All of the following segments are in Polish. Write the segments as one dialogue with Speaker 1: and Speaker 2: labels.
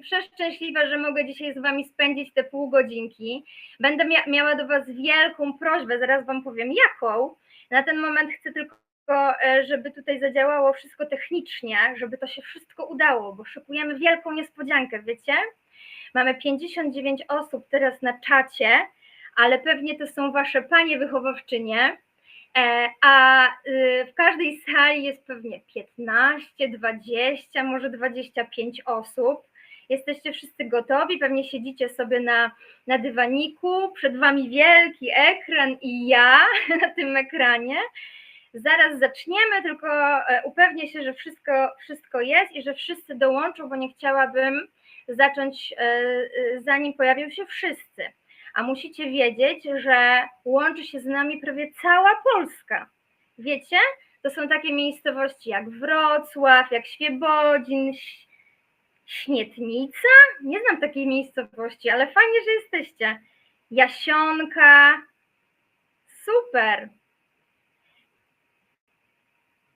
Speaker 1: przeszczęśliwa, że mogę dzisiaj z Wami spędzić te pół godzinki. Będę mia miała do Was wielką prośbę, zaraz Wam powiem jaką. Na ten moment chcę tylko, e, żeby tutaj zadziałało wszystko technicznie, żeby to się wszystko udało, bo szykujemy wielką niespodziankę, wiecie? Mamy 59 osób teraz na czacie, ale pewnie to są Wasze panie wychowawczynie. E, a y, w każdej sali jest pewnie 15, 20, może 25 osób. Jesteście wszyscy gotowi, pewnie siedzicie sobie na, na dywaniku, przed wami wielki ekran i ja na tym ekranie. Zaraz zaczniemy, tylko e, upewnię się, że wszystko, wszystko jest i że wszyscy dołączą, bo nie chciałabym zacząć, e, e, zanim pojawią się wszyscy a musicie wiedzieć, że łączy się z nami prawie cała Polska. Wiecie? To są takie miejscowości jak Wrocław, jak Świebodzin, Śnietnica. Nie znam takiej miejscowości, ale fajnie, że jesteście. Jasionka. Super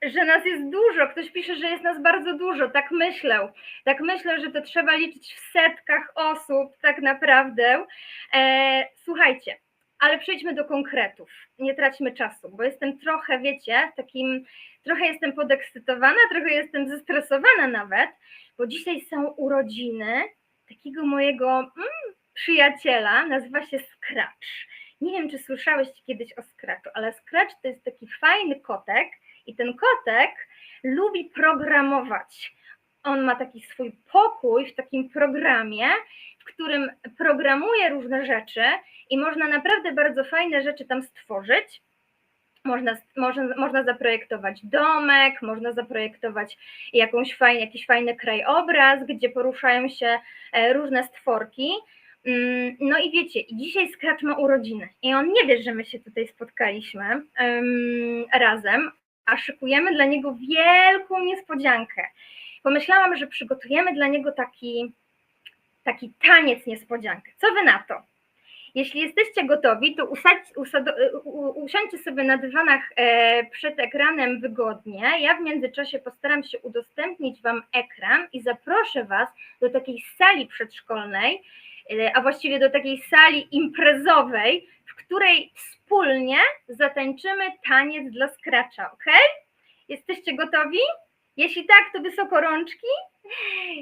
Speaker 1: że nas jest dużo. Ktoś pisze, że jest nas bardzo dużo. Tak myślę. Tak myślę, że to trzeba liczyć w setkach osób, tak naprawdę. E, słuchajcie, ale przejdźmy do konkretów. Nie traćmy czasu, bo jestem trochę, wiecie, takim, trochę jestem podekscytowana, trochę jestem zestresowana nawet, bo dzisiaj są urodziny takiego mojego mm, przyjaciela, nazywa się Scratch. Nie wiem, czy słyszałeś kiedyś o Scratchu, ale Scratch to jest taki fajny kotek, i ten kotek lubi programować. On ma taki swój pokój w takim programie, w którym programuje różne rzeczy i można naprawdę bardzo fajne rzeczy tam stworzyć. Można, można, można zaprojektować domek, można zaprojektować jakąś fajny, jakiś fajny krajobraz, gdzie poruszają się e, różne stworki. Mm, no i wiecie, dzisiaj Scratch ma urodziny i on nie wie, że my się tutaj spotkaliśmy um, razem, a szykujemy dla niego wielką niespodziankę. Pomyślałam, że przygotujemy dla niego taki, taki taniec niespodziankę. Co wy na to? Jeśli jesteście gotowi, to usadź, usad, usiądźcie sobie na dywanach e, przed ekranem wygodnie. Ja w międzyczasie postaram się udostępnić Wam ekran i zaproszę Was do takiej sali przedszkolnej, e, a właściwie do takiej sali imprezowej, w której wspólnie zatańczymy taniec dla skracza, ok? Jesteście gotowi? Jeśli tak, to wysoko rączki.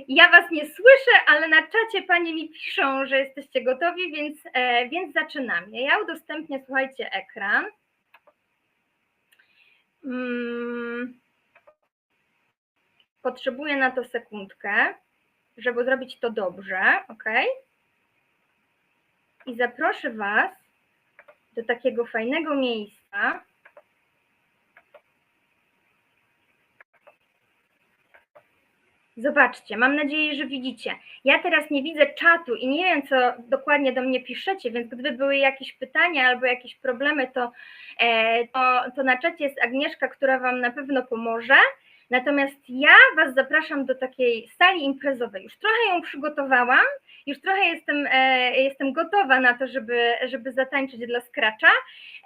Speaker 1: Ja Was nie słyszę, ale na czacie Panie mi piszą, że jesteście gotowi, więc, e, więc zaczynamy. Ja udostępnię, słuchajcie, ekran. Hmm. Potrzebuję na to sekundkę, żeby zrobić to dobrze, ok? I zaproszę Was do takiego fajnego miejsca. Zobaczcie, mam nadzieję, że widzicie. Ja teraz nie widzę czatu i nie wiem, co dokładnie do mnie piszecie, więc gdyby były jakieś pytania albo jakieś problemy, to, e, to, to na czacie jest Agnieszka, która Wam na pewno pomoże. Natomiast ja Was zapraszam do takiej sali imprezowej. Już trochę ją przygotowałam, już trochę jestem, e, jestem gotowa na to, żeby, żeby zatańczyć dla skracza.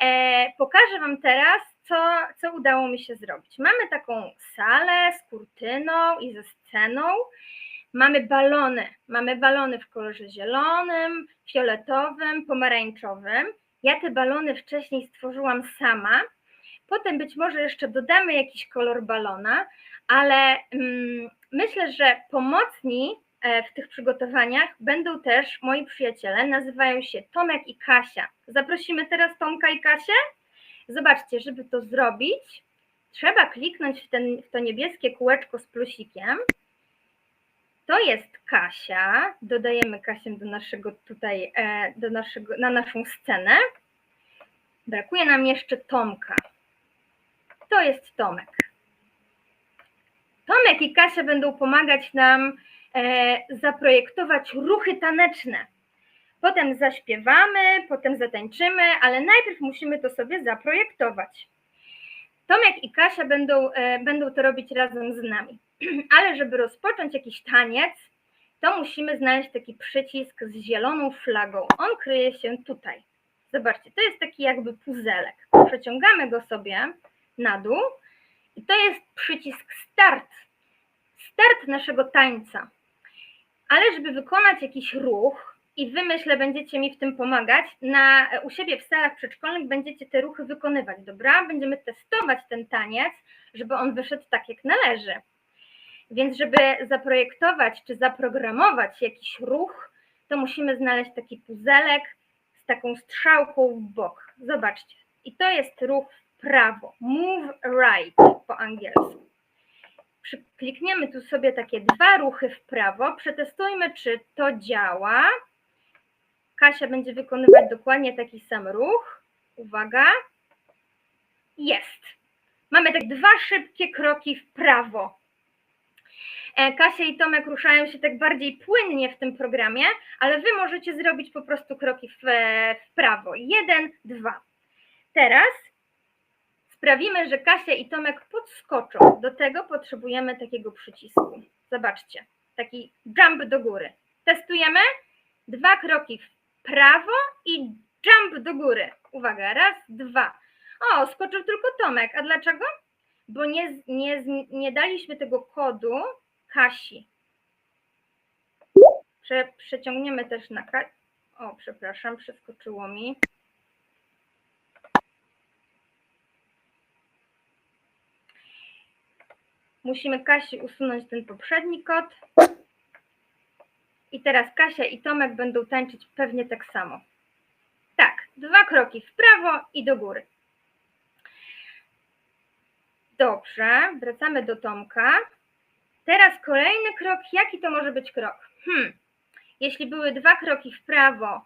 Speaker 1: E, pokażę Wam teraz, co, co udało mi się zrobić. Mamy taką salę z kurtyną i ze sceną. Mamy balony. Mamy balony w kolorze zielonym, fioletowym, pomarańczowym. Ja te balony wcześniej stworzyłam sama Potem być może jeszcze dodamy jakiś kolor balona, ale mm, myślę, że pomocni e, w tych przygotowaniach będą też moi przyjaciele, nazywają się Tomek i Kasia. Zaprosimy teraz Tomka i Kasię? Zobaczcie, żeby to zrobić, trzeba kliknąć w, ten, w to niebieskie kółeczko z plusikiem. To jest Kasia. Dodajemy Kasię do naszego tutaj, e, do naszego, na naszą scenę. Brakuje nam jeszcze Tomka. To jest Tomek. Tomek i Kasia będą pomagać nam e, zaprojektować ruchy taneczne. Potem zaśpiewamy, potem zatańczymy, ale najpierw musimy to sobie zaprojektować. Tomek i Kasia będą, e, będą to robić razem z nami. Ale żeby rozpocząć jakiś taniec, to musimy znaleźć taki przycisk z zieloną flagą. On kryje się tutaj. Zobaczcie, to jest taki jakby puzelek. Przeciągamy go sobie na dół i to jest przycisk start. Start naszego tańca. ale żeby wykonać jakiś ruch i wy myślę będziecie mi w tym pomagać, na, u siebie w salach przedszkolnych będziecie te ruchy wykonywać, dobra? Będziemy testować ten taniec, żeby on wyszedł tak jak należy. Więc żeby zaprojektować czy zaprogramować jakiś ruch, to musimy znaleźć taki puzelek z taką strzałką w bok. Zobaczcie. I to jest ruch w prawo. Move right po angielsku. Klikniemy tu sobie takie dwa ruchy w prawo. Przetestujmy, czy to działa. Kasia będzie wykonywać dokładnie taki sam ruch. Uwaga. Jest. Mamy tak dwa szybkie kroki w prawo. E, Kasia i Tomek ruszają się tak bardziej płynnie w tym programie, ale wy możecie zrobić po prostu kroki w, w prawo. Jeden, dwa. Teraz sprawimy, że Kasia i Tomek podskoczą. Do tego potrzebujemy takiego przycisku. Zobaczcie, taki jump do góry. Testujemy. Dwa kroki w prawo i jump do góry. Uwaga, raz, dwa. O, skoczył tylko Tomek. A dlaczego? Bo nie, nie, nie daliśmy tego kodu Kasi. Prze, przeciągniemy też na Ka- O, przepraszam, przeskoczyło mi. Musimy Kasi usunąć ten poprzedni kod. I teraz Kasia i Tomek będą tańczyć pewnie tak samo. Tak, dwa kroki w prawo i do góry. Dobrze, wracamy do Tomka. Teraz kolejny krok. Jaki to może być krok? Hmm. Jeśli były dwa kroki w prawo,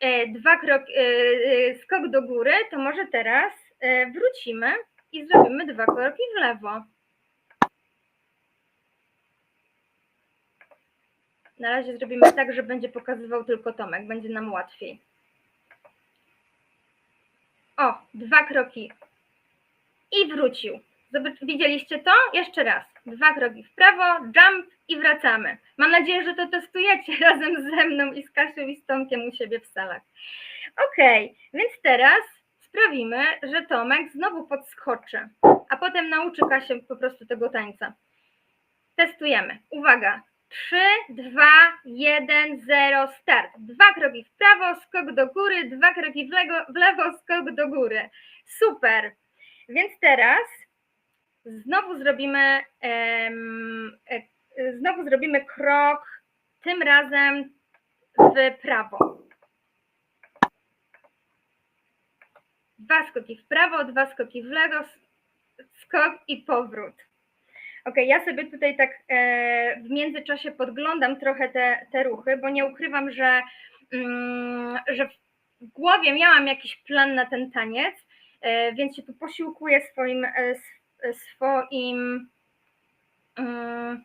Speaker 1: e, dwa krok, e, e, skok do góry, to może teraz e, wrócimy i zrobimy dwa kroki w lewo. Na razie zrobimy tak, że będzie pokazywał tylko Tomek, będzie nam łatwiej. O, dwa kroki i wrócił. Widzieliście to? Jeszcze raz. Dwa kroki w prawo, jump i wracamy. Mam nadzieję, że to testujecie razem ze mną i z Kasią i z Tomkiem u siebie w salach. Okej, więc teraz sprawimy, że Tomek znowu podskoczy, a potem nauczy Kasię po prostu tego tańca. Testujemy. Uwaga. 3, 2, 1, 0, start. Dwa kroki w prawo, skok do góry, dwa kroki w lewo, w lewo skok do góry. Super. Więc teraz znowu zrobimy e, znowu zrobimy krok tym razem w prawo. Dwa skoki w prawo, dwa skoki w lewo, skok i powrót. Ok, ja sobie tutaj tak e, w międzyczasie podglądam trochę te, te ruchy, bo nie ukrywam, że, mm, że w głowie miałam jakiś plan na ten taniec, e, więc się tu posiłkuję swoim, e, swoim, mm,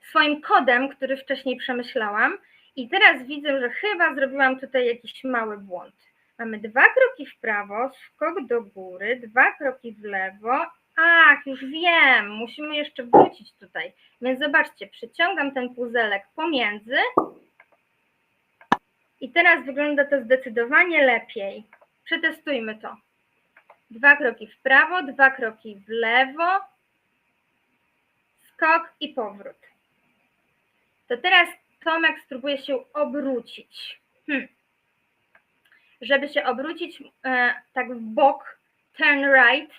Speaker 1: swoim kodem, który wcześniej przemyślałam. I teraz widzę, że chyba zrobiłam tutaj jakiś mały błąd. Mamy dwa kroki w prawo, skok do góry, dwa kroki w lewo. Ach, już wiem, musimy jeszcze wrócić tutaj. Więc zobaczcie, przyciągam ten puzelek pomiędzy i teraz wygląda to zdecydowanie lepiej. Przetestujmy to. Dwa kroki w prawo, dwa kroki w lewo, skok i powrót. To teraz Tomek spróbuje się obrócić. Hm. Żeby się obrócić e, tak w bok, turn right,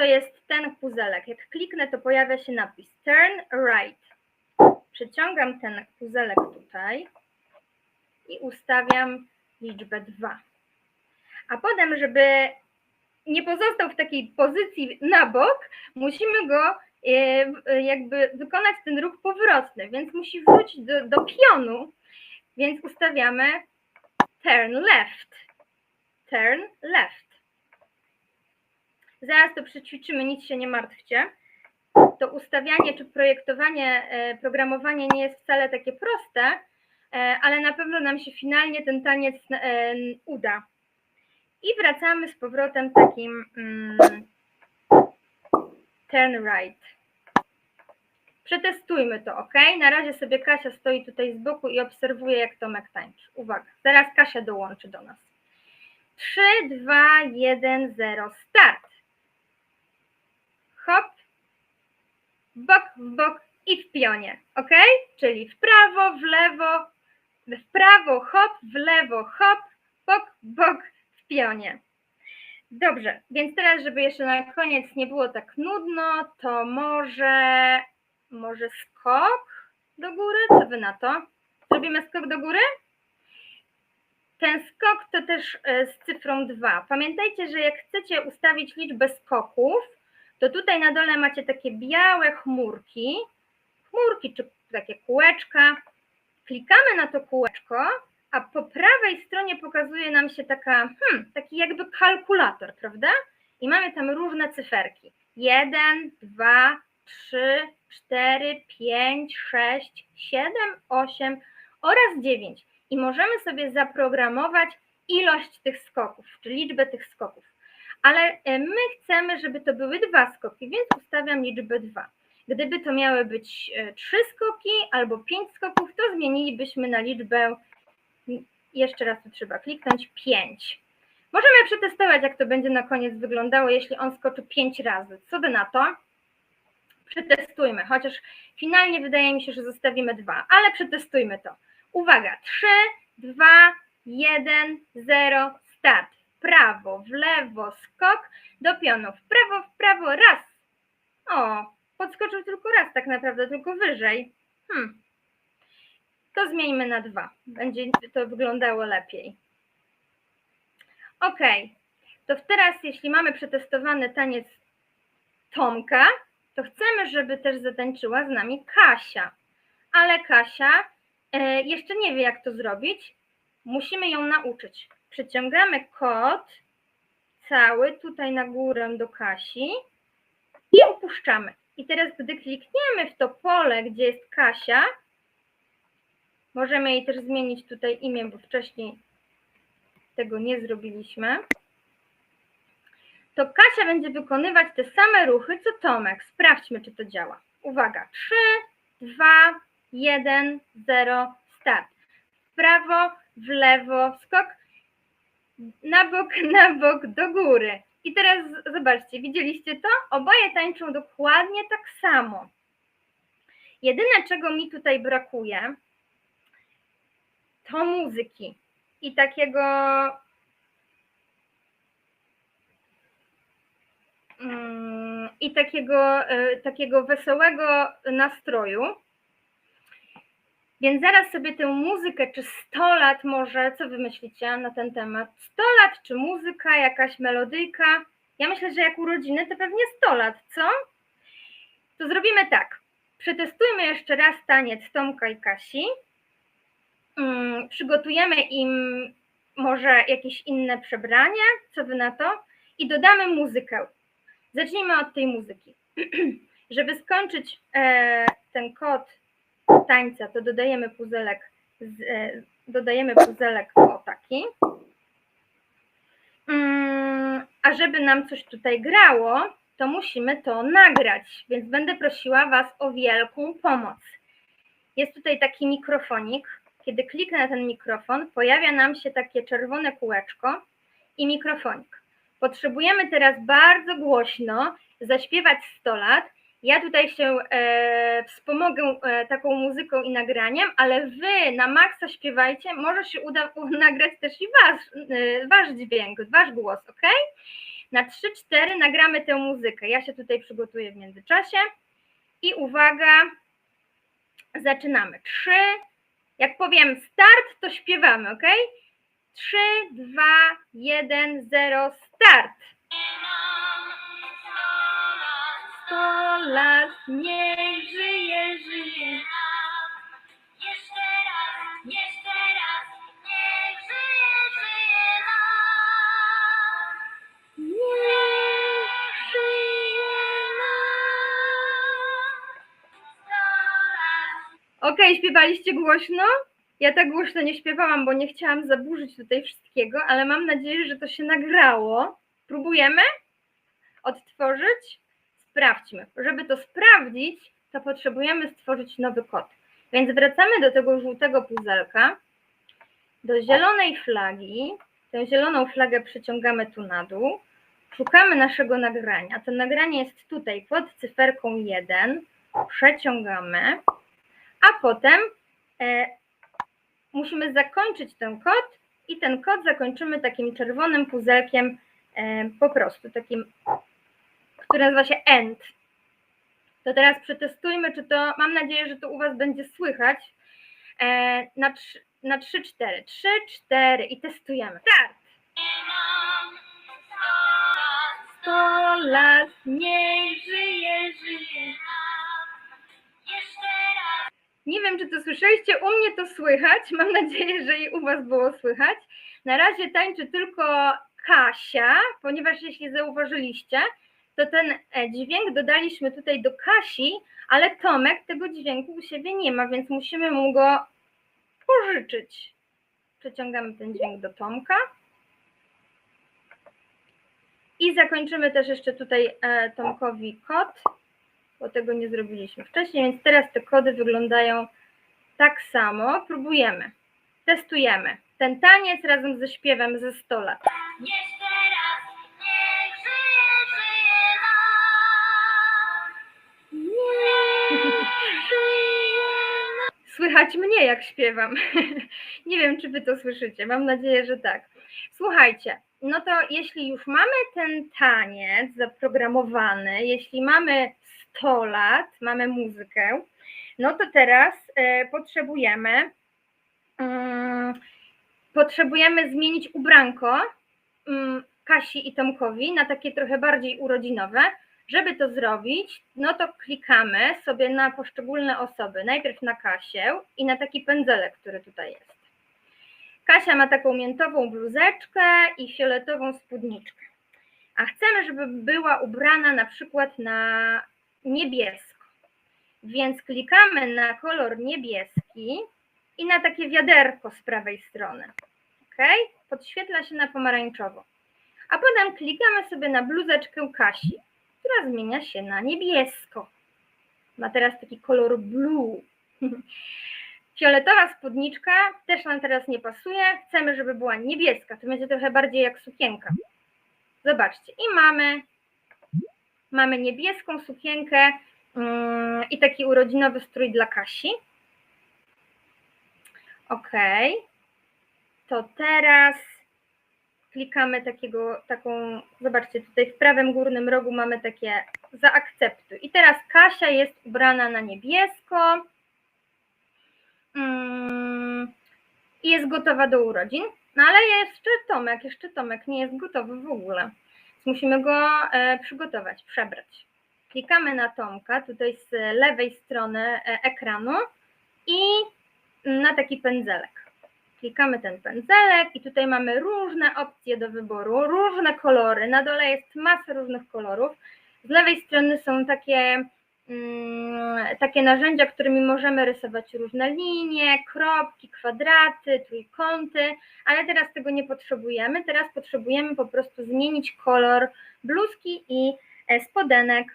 Speaker 1: to jest ten puzelek. Jak kliknę, to pojawia się napis turn right. Przyciągam ten puzelek tutaj i ustawiam liczbę 2. A potem, żeby nie pozostał w takiej pozycji na bok, musimy go e, e, jakby wykonać ten ruch powrotny, więc musi wrócić do, do pionu, więc ustawiamy turn left. Turn left. Zaraz to przećwiczymy, nic się nie martwcie. To ustawianie czy projektowanie, e, programowanie nie jest wcale takie proste, e, ale na pewno nam się finalnie ten taniec e, uda. I wracamy z powrotem takim mm, turn right. Przetestujmy to, ok? Na razie sobie Kasia stoi tutaj z boku i obserwuje, jak Tomek tańczy. Uwaga, zaraz Kasia dołączy do nas. 3, 2, 1, 0, start. Hop, w bok, w bok i w pionie, ok? Czyli w prawo, w lewo, w prawo hop, w lewo hop, bok, bok w pionie. Dobrze, więc teraz, żeby jeszcze na koniec nie było tak nudno, to może, może skok do góry? Co wy na to? Zrobimy skok do góry? Ten skok to też e, z cyfrą 2. Pamiętajcie, że jak chcecie ustawić liczbę skoków, to tutaj na dole macie takie białe chmurki, chmurki czy takie kółeczka. Klikamy na to kółeczko, a po prawej stronie pokazuje nam się taka, hmm, taki jakby kalkulator, prawda? I mamy tam różne cyferki. 1, 2, 3, 4, 5, 6, 7, 8 oraz 9. I możemy sobie zaprogramować ilość tych skoków, czy liczbę tych skoków. Ale e, my chcemy, żeby to były dwa skoki, więc ustawiam liczbę 2. Gdyby to miały być e, trzy skoki albo pięć skoków, to zmienilibyśmy na liczbę, jeszcze raz tu trzeba kliknąć, 5. Możemy przetestować, jak to będzie na koniec wyglądało, jeśli on skoczy 5 razy. Co by na to? Przetestujmy, chociaż finalnie wydaje mi się, że zostawimy dwa, ale przetestujmy to. Uwaga, 3, 2, 1, 0, start. Prawo, w lewo, skok do pionu. W prawo, w prawo, raz. O, podskoczył tylko raz tak naprawdę, tylko wyżej. Hmm. To zmieńmy na dwa. Będzie to wyglądało lepiej. Ok. To teraz, jeśli mamy przetestowany taniec Tomka, to chcemy, żeby też zatańczyła z nami Kasia. Ale Kasia e, jeszcze nie wie, jak to zrobić. Musimy ją nauczyć. Przyciągamy kod cały tutaj na górę do Kasi i opuszczamy. I teraz, gdy klikniemy w to pole, gdzie jest Kasia, możemy jej też zmienić tutaj imię, bo wcześniej tego nie zrobiliśmy. To Kasia będzie wykonywać te same ruchy co Tomek. Sprawdźmy, czy to działa. Uwaga. 3, 2, 1, 0, start. W prawo, w lewo, skok. Na bok, na bok, do góry. I teraz zobaczcie, widzieliście to? Oboje tańczą dokładnie tak samo. Jedyne, czego mi tutaj brakuje, to muzyki i takiego mm, i takiego, e, takiego wesołego nastroju. Więc zaraz sobie tę muzykę, czy 100 lat może, co wy myślicie na ten temat? 100 lat, czy muzyka, jakaś melodyjka? Ja myślę, że jak urodziny, to pewnie 100 lat, co? To zrobimy tak. Przetestujmy jeszcze raz taniec Tomka i Kasi. Hmm, przygotujemy im może jakieś inne przebranie, co wy na to? I dodamy muzykę. Zacznijmy od tej muzyki. Żeby skończyć e, ten kod tańca, to dodajemy puzelek, z, e, dodajemy puzelek o taki. Mm, a żeby nam coś tutaj grało, to musimy to nagrać, więc będę prosiła Was o wielką pomoc. Jest tutaj taki mikrofonik. Kiedy kliknę na ten mikrofon, pojawia nam się takie czerwone kółeczko i mikrofonik. Potrzebujemy teraz bardzo głośno zaśpiewać 100 lat ja tutaj się e, wspomogę e, taką muzyką i nagraniem, ale wy na maksa śpiewajcie, może się uda nagrać też i wasz, e, wasz dźwięk, wasz głos, ok? Na 3-4 nagramy tę muzykę. Ja się tutaj przygotuję w międzyczasie. I uwaga, zaczynamy. 3, jak powiem start, to śpiewamy, ok? 3, 2, 1, 0, start! Sto lat, niech żyje, żyje.
Speaker 2: Jeszcze raz, jeszcze raz, niech żyje, żyje nam.
Speaker 1: Niech żyje nam.
Speaker 2: Sto lat,
Speaker 1: Okej, śpiewaliście głośno? Ja tak głośno nie śpiewałam, bo nie chciałam zaburzyć tutaj wszystkiego, ale mam nadzieję, że to się nagrało. Próbujemy odtworzyć? Sprawdźmy. Żeby to sprawdzić, to potrzebujemy stworzyć nowy kod. Więc wracamy do tego żółtego puzelka, do zielonej flagi. Tę zieloną flagę przyciągamy tu na dół. Szukamy naszego nagrania. To nagranie jest tutaj pod cyferką 1. przeciągamy, a potem e, musimy zakończyć ten kod i ten kod zakończymy takim czerwonym puzelkiem e, po prostu, takim, który nazywa się end. To teraz przetestujmy, czy to, mam nadzieję, że to u Was będzie słychać. E, na, trzy, na 3, 4, 3, 4 i testujemy. Start!
Speaker 2: sto lat,
Speaker 1: 100 lat, niech żyje, żyje.
Speaker 2: nam. Jeszcze raz,
Speaker 1: Nie wiem, czy to słyszeliście, u mnie to słychać. Mam nadzieję, że i u Was było słychać. Na razie tańczy tylko Kasia, ponieważ jeśli zauważyliście, to ten e, dźwięk dodaliśmy tutaj do Kasi, ale Tomek tego dźwięku u siebie nie ma, więc musimy mu go pożyczyć. Przeciągamy ten dźwięk do Tomka. I zakończymy też jeszcze tutaj e, Tomkowi kod, bo tego nie zrobiliśmy wcześniej, więc teraz te kody wyglądają tak samo. Próbujemy, testujemy. Ten taniec razem ze śpiewem ze 100 lat.
Speaker 2: jeszcze raz,
Speaker 1: Słychać mnie, jak śpiewam. Nie wiem, czy wy to słyszycie. Mam nadzieję, że tak. Słuchajcie, no to jeśli już mamy ten taniec zaprogramowany, jeśli mamy 100 lat, mamy muzykę, no to teraz e, potrzebujemy mm, potrzebujemy zmienić ubranko mm, Kasi i Tomkowi na takie trochę bardziej urodzinowe. Żeby to zrobić, no to klikamy sobie na poszczególne osoby. Najpierw na Kasię i na taki pędzelek, który tutaj jest. Kasia ma taką miętową bluzeczkę i fioletową spódniczkę. A chcemy, żeby była ubrana na przykład na niebiesko. Więc klikamy na kolor niebieski i na takie wiaderko z prawej strony. Ok? Podświetla się na pomarańczowo. A potem klikamy sobie na bluzeczkę Kasi, która zmienia się na niebiesko. Ma teraz taki kolor blue. Fioletowa spódniczka też nam teraz nie pasuje. Chcemy, żeby była niebieska. To będzie trochę bardziej jak sukienka. Zobaczcie. I mamy, mamy niebieską sukienkę mm, i taki urodzinowy strój dla Kasi. Ok. To teraz klikamy takiego, taką, zobaczcie, tutaj w prawym górnym rogu mamy takie zaakceptuj. I teraz Kasia jest ubrana na niebiesko mm, i jest gotowa do urodzin. No ale jeszcze Tomek, jeszcze Tomek nie jest gotowy w ogóle. Więc musimy go e, przygotować, przebrać. Klikamy na Tomka, tutaj z lewej strony e, ekranu i na taki pędzelek. Klikamy ten pędzelek i tutaj mamy różne opcje do wyboru, różne kolory. Na dole jest masa różnych kolorów. Z lewej strony są takie, mm, takie narzędzia, którymi możemy rysować różne linie, kropki, kwadraty, trójkąty, ale teraz tego nie potrzebujemy. Teraz potrzebujemy po prostu zmienić kolor bluzki i e, spodenek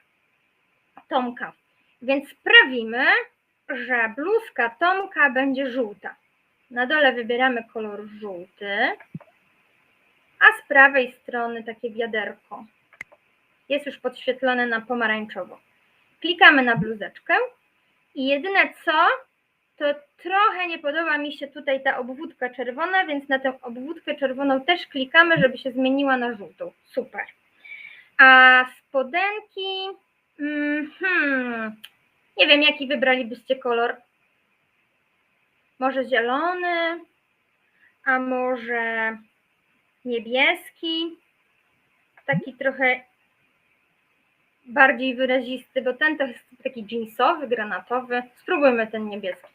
Speaker 1: Tomka. Więc sprawimy, że bluzka Tomka będzie żółta. Na dole wybieramy kolor żółty, a z prawej strony takie wiaderko. Jest już podświetlone na pomarańczowo. Klikamy na bluzeczkę i jedyne co, to trochę nie podoba mi się tutaj ta obwódka czerwona, więc na tę obwódkę czerwoną też klikamy, żeby się zmieniła na żółtą. Super. A spodenki, mm, hmm, nie wiem jaki wybralibyście kolor. Może zielony, a może niebieski, taki trochę bardziej wyrazisty, bo ten to jest taki jeansowy, granatowy. Spróbujmy ten niebieski.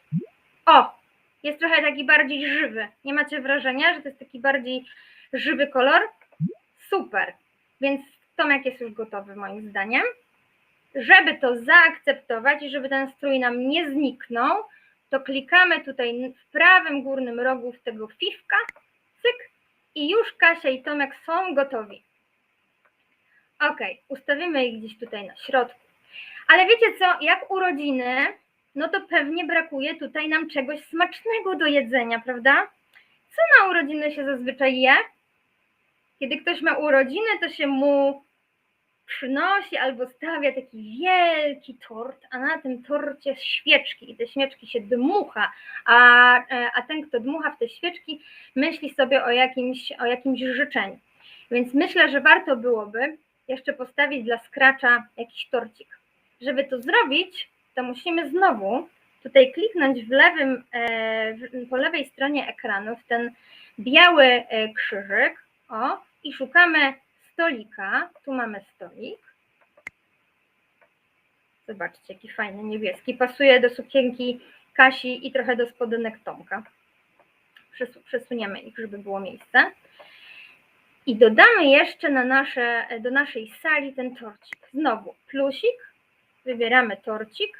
Speaker 1: O, jest trochę taki bardziej żywy. Nie macie wrażenia, że to jest taki bardziej żywy kolor? Super. Więc Tomek jest już gotowy moim zdaniem. Żeby to zaakceptować i żeby ten strój nam nie zniknął, to klikamy tutaj w prawym górnym rogu w tego fifka, cyk i już Kasia i Tomek są gotowi. Ok, ustawimy ich gdzieś tutaj na środku. Ale wiecie co, jak urodziny, no to pewnie brakuje tutaj nam czegoś smacznego do jedzenia, prawda? Co na urodziny się zazwyczaj je? Kiedy ktoś ma urodziny, to się mu przynosi albo stawia taki wielki tort, a na tym torcie świeczki i te świeczki się dmucha, a, e, a ten, kto dmucha w te świeczki, myśli sobie o jakimś, o jakimś życzeniu. Więc myślę, że warto byłoby jeszcze postawić dla skracza jakiś torcik. Żeby to zrobić, to musimy znowu tutaj kliknąć w lewym, e, po lewej stronie ekranu w ten biały e, krzyżyk o, i szukamy stolika. Tu mamy stolik. Zobaczcie, jaki fajny niebieski. Pasuje do sukienki Kasi i trochę do spodenek Tomka. Przesu- Przesuniemy ich, żeby było miejsce. I dodamy jeszcze na nasze, do naszej sali ten torcik. Znowu plusik, wybieramy torcik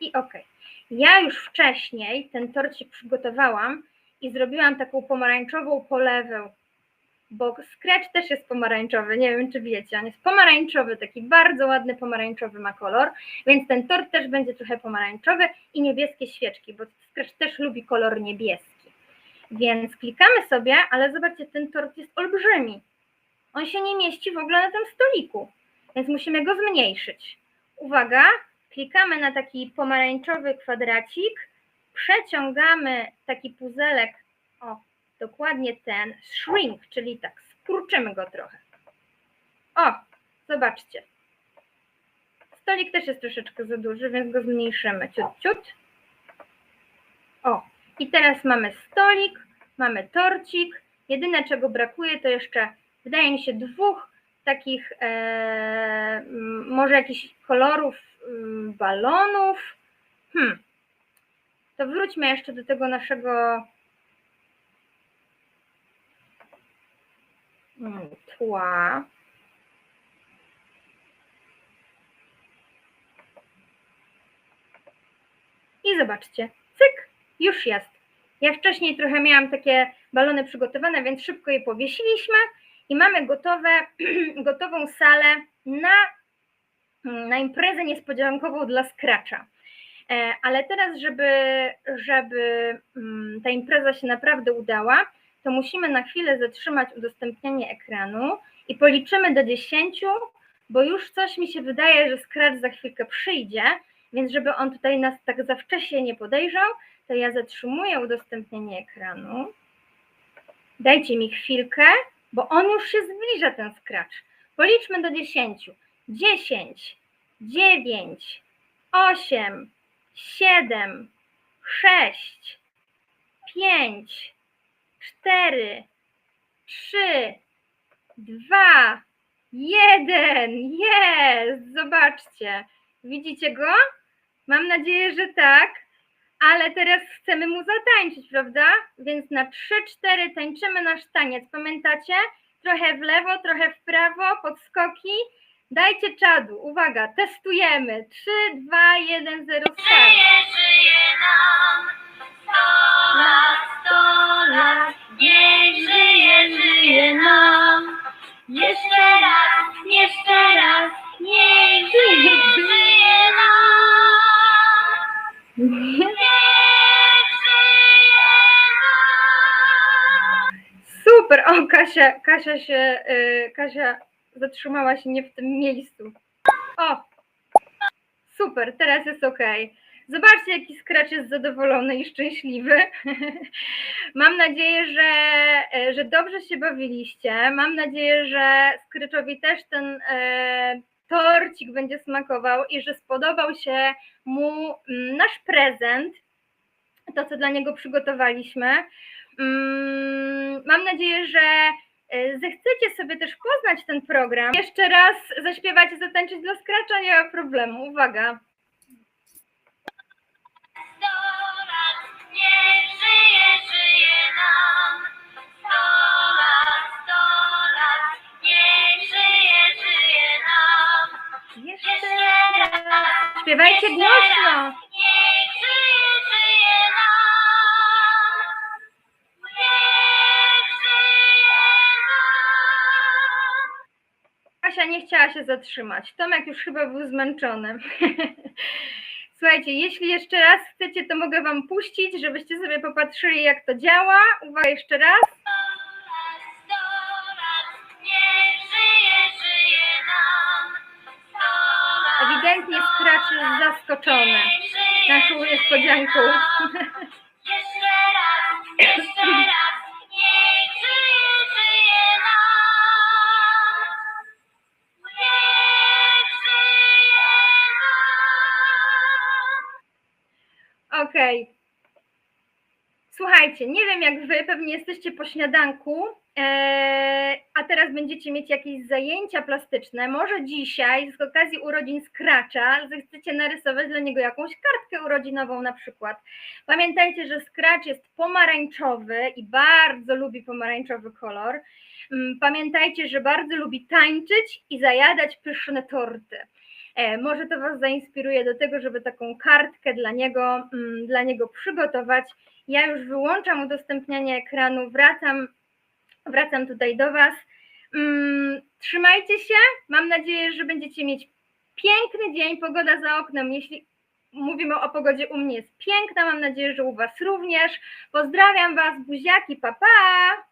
Speaker 1: i ok. Ja już wcześniej ten torcik przygotowałam i zrobiłam taką pomarańczową polewę, bo scratch też jest pomarańczowy, nie wiem czy wiecie, on jest pomarańczowy, taki bardzo ładny pomarańczowy ma kolor, więc ten tort też będzie trochę pomarańczowy i niebieskie świeczki, bo scratch też lubi kolor niebieski. Więc klikamy sobie, ale zobaczcie, ten tort jest olbrzymi. On się nie mieści w ogóle na tym stoliku, więc musimy go zmniejszyć. Uwaga, klikamy na taki pomarańczowy kwadracik, przeciągamy taki puzelek, o, dokładnie ten, shrink, czyli tak, skurczymy go trochę. O, zobaczcie. Stolik też jest troszeczkę za duży, więc go zmniejszymy ciut, ciut. O, i teraz mamy stolik, mamy torcik. Jedyne czego brakuje to jeszcze, wydaje mi się, dwóch takich, e, może jakichś kolorów balonów. Hmm. To wróćmy jeszcze do tego naszego tła. I zobaczcie, cyk, już jest. Ja wcześniej trochę miałam takie balony przygotowane, więc szybko je powiesiliśmy i mamy gotowe, gotową salę na, na imprezę niespodziankową dla Scratcha. E, Ale teraz, żeby, żeby mm, ta impreza się naprawdę udała, to musimy na chwilę zatrzymać udostępnianie ekranu i policzymy do 10, bo już coś mi się wydaje, że Scratch za chwilkę przyjdzie, więc żeby on tutaj nas tak za wcześnie nie podejrzał, to ja zatrzymuję udostępnienie ekranu. Dajcie mi chwilkę, bo on już się zbliża, ten Scratch. Policzmy do 10. 10, 9, 8, 7, 6, 5, 4, 3, 2, 1. Jest! Zobaczcie. Widzicie go? Mam nadzieję, że tak. Ale teraz chcemy mu zatańczyć, prawda? Więc na 3-4 tańczymy nasz taniec. Pamiętacie? Trochę w lewo, trochę w prawo, podskoki. Dajcie czadu. Uwaga, testujemy. 3, 2, 1, 0, start.
Speaker 2: Sto lat, sto lat. Niech żyje, żyje nam. Jeszcze raz, jeszcze raz. Niech żyje, żyje nam. Niech żyje nam.
Speaker 1: Super! O, Kasia, Kasia się, y, Kasia zatrzymała się nie w tym miejscu. O! Super, teraz jest ok. Zobaczcie, jaki Scratch jest zadowolony i szczęśliwy. Mam nadzieję, że, e, że dobrze się bawiliście. Mam nadzieję, że Scratchowi też ten e, torcik będzie smakował i że spodobał się mu mm, nasz prezent, to co dla niego przygotowaliśmy. Mm, Mam nadzieję, że e, zechcecie sobie też poznać ten program. Jeszcze raz zaśpiewać i zatańczyć dla Scratcha, nie ma problemu. Uwaga. Śpiewajcie głośno.
Speaker 2: Niech żyje, żyje nam. Niech żyje nam.
Speaker 1: Kasia nie chciała się zatrzymać. Tomek już chyba był zmęczony. Słuchajcie, jeśli jeszcze raz chcecie, to mogę Wam puścić, żebyście sobie popatrzyli, jak to działa. Uwaga, jeszcze raz. Ewidentnie Scratch jest zaskoczony naszą niespodzianką.
Speaker 2: Jeszcze raz, jeszcze raz.
Speaker 1: Słuchajcie, nie wiem jak wy, pewnie jesteście po śniadanku, eee, a teraz będziecie mieć jakieś zajęcia plastyczne. Może dzisiaj z okazji urodzin Scratcha zechcecie narysować dla niego jakąś kartkę urodzinową na przykład. Pamiętajcie, że Scratch jest pomarańczowy i bardzo lubi pomarańczowy kolor. Mm, Pamiętajcie, że bardzo lubi tańczyć i zajadać pyszne torty. E, Może to Was zainspiruje do tego, żeby taką kartkę dla niego, mm, dla niego przygotować. Ja już wyłączam udostępnianie ekranu, wracam, wracam tutaj do Was. Mm, Trzymajcie się. Mam nadzieję, że będziecie mieć piękny dzień. Pogoda za oknem, jeśli mówimy o pogodzie u mnie jest piękna. Mam nadzieję, że u Was również. Pozdrawiam Was, buziaki, pa pa!